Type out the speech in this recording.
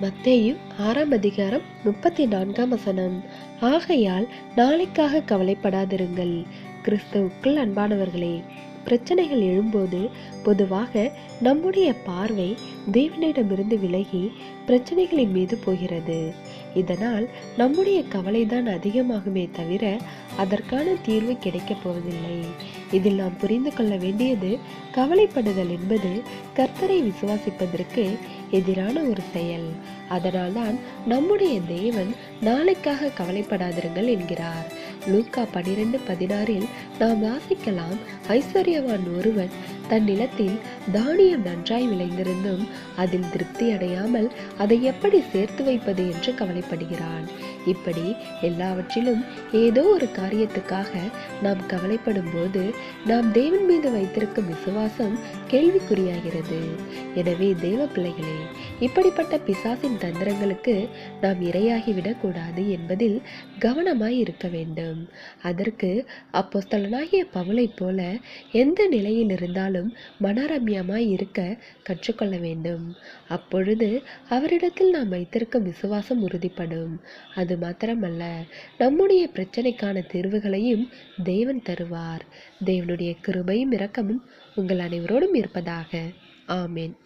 மத்தேயு ஆறாம் அதிகாரம் முப்பத்தி நான்காம் வசனம். ஆகையால் நாளைக்காக கவலைப்படாதிருங்கள். கிறிஸ்தவுக்குள் அன்பானவர்களே பிரச்சனைகள் எழும்போது பொதுவாக நம்முடைய பார்வை தேவனிடமிருந்து விலகி பிரச்சனைகளின் மீது போகிறது. இதனால் நம்முடைய கவலைதான் அதிகமாகுமே தவிர அதற்கான தீர்வு கிடைக்கப் போவதில்லை. இதில் நாம் புரிந்து கொள்ள வேண்டியது கவலைப்படுதல் என்பது கர்த்தரை விசுவாசிப்பதற்கு எதிரான ஒரு செயல். அதனால்தான் நம்முடைய தேவன் நாளைக்காக கவலைப்படாதிருங்கள் என்கிறார். லூக்கா பனிரெண்டு பதினாறில் நாம் வாசிக்கலாம் ஐஸ்வர்யவான் ஒருவன் தன் நிலத்தில் தானியம் நன்றாய் விளைந்திருந்தும் அதில் திருப்தி அடையாமல் அதை எப்படி சேர்த்து வைப்பது என்று கவலைப்படுகிறான். இப்படி எல்லாவற்றிலும் ஏதோ ஒரு காரியத்துக்காக நாம் கவலைப்படும் போது நாம் தேவன் மீது வைத்திருக்கும் விசுவாசம் கேள்விக்குறியாகிறது. எனவே தேவ பிள்ளைகளே இப்படிப்பட்ட பிசாசின் தந்திரங்களுக்கு நாம் இரையாகிவிடக் கூடாது என்பதில் கவனமாய் இருக்க வேண்டும். அதற்கு அப்போஸ்தலனாகிய பவுலைப் போல எந்த நிலையில் இருந்தாலும் மனரம்ய மனரம்யமாய் இருக்க கற்றுக்கொள்ள வேண்டும். அப்பொழுது அவரிடத்தில் நாம் வைத்திருக்கும் விசுவாசம் உறுதிப்படும். அது மாத்திரமல்ல நம்முடைய பிரச்சனைக்கான தீர்வுகளையும் தேவன் தருவார். தேவனுடைய கிருபையும் இரக்கமும் உங்கள் அனைவரோடும் இருப்பதாக. ஆமேன்.